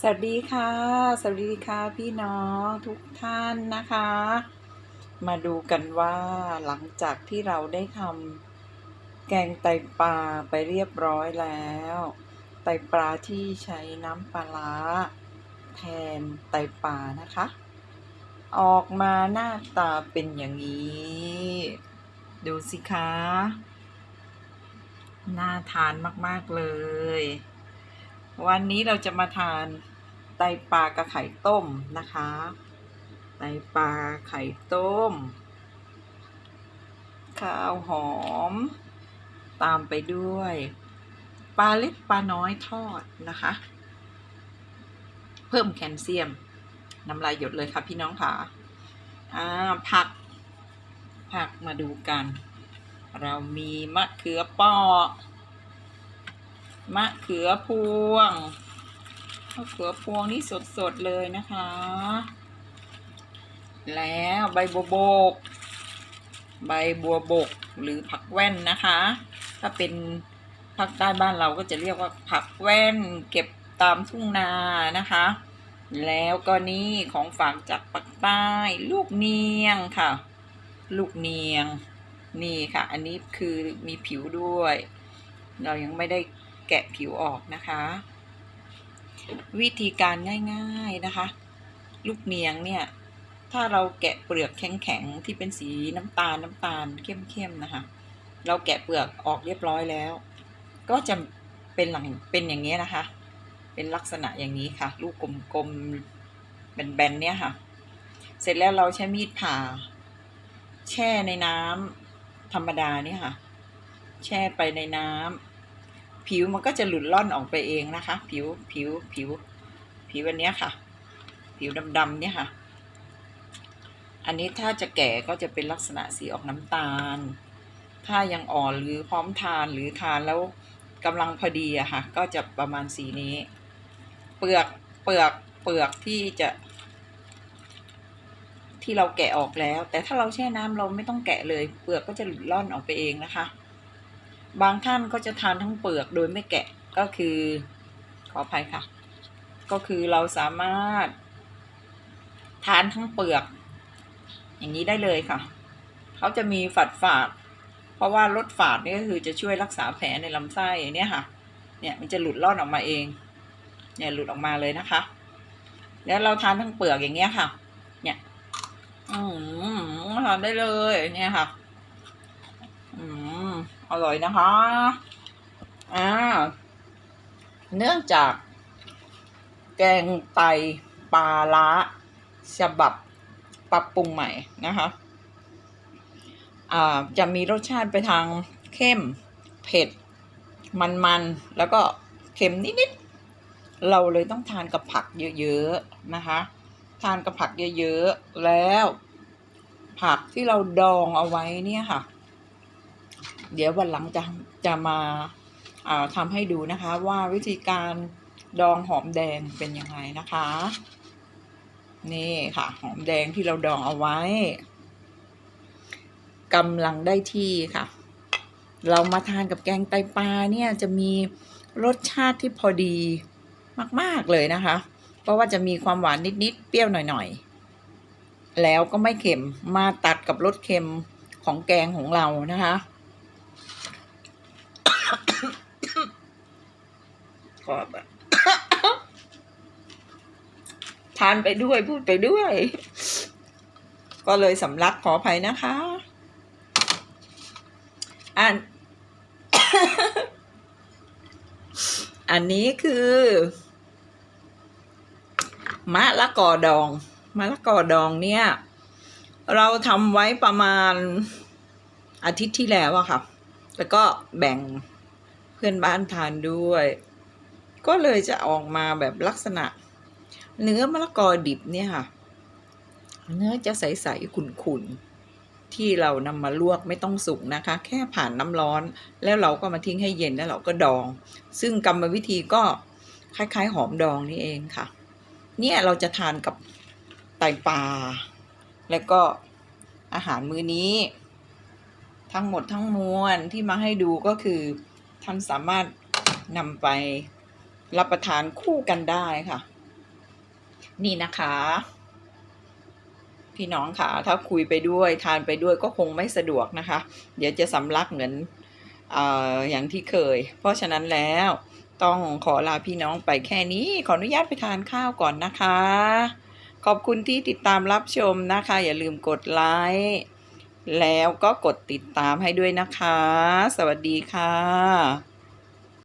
สวัสดีค่ะ สวัสดีค่ะพี่น้องทุกท่านนะคะ มาดูกันว่าหลังจากที่เราได้ทำแกงไตปลาไปเรียบร้อยแล้ว ไตปลาที่ใช้น้ำปลาร้าแทนไตปลานะคะ ออกมาหน้าตาเป็นอย่างนี้ ดูสิคะ น่าทานมาก ๆ เลย วันนี้เราจะมาทานไตปลากระไข่ต้มนะคะ ไตปลาไข่ต้ม ข้าวหอม ตามไปด้วยปลาเล็กปลาน้อยทอดนะคะ เพิ่มแคลเซียม น้ำลายหยดเลยค่ะพี่น้องค่ะอ่าผัก ผักมาดูกัน เรามีมะเขือเปาะ มะเขือพวงมะเขือพวงนี่สดๆเลยนะคะ แล้วใบบัวบก ใบบัวบกหรือผักแว่นนะคะ ถ้าเป็นภาคใต้บ้านเราก็จะเรียกว่าผักแว่นเก็บตามทุ่งนานะคะ แล้วก็นี่ของฝากจากปักใต้ ลูกเนียงค่ะ ลูกเนียง นี่ค่ะ อันนี้คือมีผิวด้วย เรายังไม่ได้ แกะผิวออกนะคะ วิธีการง่ายๆนะคะ ลูกเนียงเนี่ย ถ้าเราแกะเปลือกแข็งๆที่เป็นสีน้ำตาลน้ำตาลเข้มๆนะคะ เราแกะเปลือกออกเรียบร้อยแล้ว ก็จะเป็นหลังเป็นอย่างนี้นะคะ เป็นลักษณะอย่างนี้ค่ะ ลูกกลมๆแบนๆเนี่ยค่ะ เสร็จแล้วเราใช้มีดผ่า แช่ในน้ำธรรมดาเนี่ยค่ะ แช่ไปในน้ำ ผิวมันก็จะหลุดล่อนออกไปเองนะคะ ผิวผิวผิว ผิวอันนี้ค่ะ ผิวดำๆเนี่ยค่ะ อันนี้ถ้าจะแก่ก็จะเป็นลักษณะสีออกน้ำตาล ถ้ายังอ่อนหรือพร้อมทานหรือทานแล้วกำลังพอดีอะค่ะ ก็จะประมาณสีนี้ เปลือกเปลือกเปลือกที่จะที่เราแกะออกแล้ว แต่ถ้าเราแช่น้ำเราไม่ต้องแกะเลย เปลือกก็จะหลุดล่อนออกไปเองนะคะ บางท่านก็จะทานทั้งเปลือกโดยไม่แกะก็คือขออภัยค่ะ ก็คือเราสามารถ ทานทั้งเปลือก อย่างนี้ได้เลยค่ะ เขาจะมีฝาดฝาด เพราะว่าลดฝาดนี่ก็คือจะช่วยรักษาแผลในลำไส้เนี่ยค่ะ เนี่ยมันจะหลุดลอนออกมาเอง เนี่ยหลุดออกมาเลยนะคะ แล้วเราทานทั้งเปลือกอย่างเงี้ยค่ะ เนี่ย อืมทานได้เลยเนี่ยค่ะ อร่อยนะคะ อ่า เนื่องจาก แกงไตปลาล้าฉบับปรับปรุงใหม่นะคะ อ่า จะมีรสชาติไปทางเข้ม เผ็ด มันๆ แล้วก็เค็มนิดๆ เราเลยต้องทานกับผักเยอะๆ นะคะ ทานกับผักเยอะๆ แล้วผักที่เราดองเอาไว้เนี่ยค่ะ เดี๋ยววันหลังจะจะมาทำให้ดูนะคะว่าวิธีการดองหอมแดงเป็นยังไงนะคะ นี่ค่ะหอมแดงที่เราดองเอาไว้กำลังได้ที่ค่ะ เรามาทานกับแกงไตปลาเนี่ยจะมีรสชาติที่พอดีมาก ๆ เลยนะคะ เพราะว่าจะมีความหวานนิด ๆ เปรี้ยวหน่อย ๆ แล้วก็ไม่เค็มมาตัดกับรสเค็มของแกงของเรานะคะ ขอบอะทานไปด้วยพูดไปด้วย ก็เลยสำลักขออภัยนะคะ อัน อันนี้คือ มะละกอดอง มะละกอดองเนี่ย เราทำไว้ประมาณอาทิตย์ที่แล้วอะค่ะ แล้วก็แบ่งเพื่อนบ้านทานด้วย ก็เลยจะออกมาแบบลักษณะ เนื้อมะละกอดิบเนี่ยค่ะ เนื้อจะใสๆขุ่นๆ ที่เรานำมาลวกไม่ต้องสุกนะคะ แค่ผ่านน้ำร้อนแล้วเราก็มาทิ้งให้เย็นแล้วเราก็ดอง ซึ่งกรรมวิธีก็คล้ายๆ หอมดองนี่เองค่ะ เนี่ยเราจะทานกับไตปลาแล้วก็อาหารมื้อนี้ ทั้งหมดทั้งมวลที่มาให้ดูก็คือท่านสามารถนำไป รับประทานคู่กันได้ค่ะ นี่นะคะ พี่น้องค่ะ ถ้าคุยไปด้วยทานไปด้วยก็คงไม่สะดวกนะคะ เดี๋ยวจะสำลักเหมือนเอออย่างที่เคย เพราะฉะนั้นแล้วต้องขอลาพี่น้องไปแค่นี้ ขออนุญาตไปทานข้าวก่อนนะคะ ขอบคุณที่ติดตามรับชมนะคะ อย่าลืมกดไลค์แล้วก็กดติดตามให้ด้วยนะคะ สวัสดีค่ะ